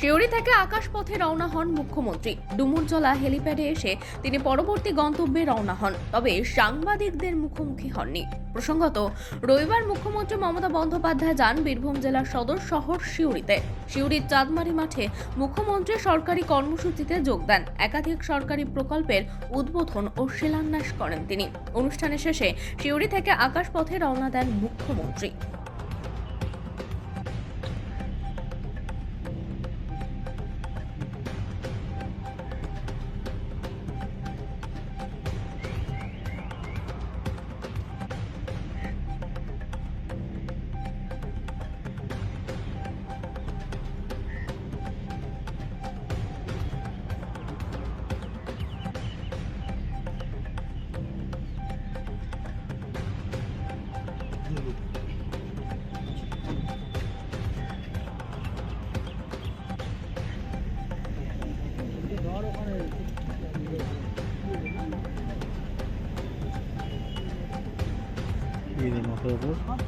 শিউরি থেকে আকাশপথে রওনা হন মুখ্যমন্ত্রী। ডুমুরজলা হেলিপ্যাডে এসে তিনি পরবর্তী গন্তব্যে রওনা হন, তবে সাংবাদিকদের মুখোমুখি হননি। প্রসঙ্গত, রবিবার মুখ্যমন্ত্রী মমতা বন্দ্যোপাধ্যায় যান বীরভূম জেলার সদর শহর সিউড়িতে। সিউড়ির চাঁদমারি মাঠে মুখ্যমন্ত্রী সরকারি কর্মসূচিতে যোগ দেন। একাধিক সরকারি প্রকল্পের উদ্বোধন ও শিলান্যাস করেন তিনি। অনুষ্ঠানের শেষে সিউড়ি থেকে আকাশপথে রওনা দেন মুখ্যমন্ত্রী। 你们喝不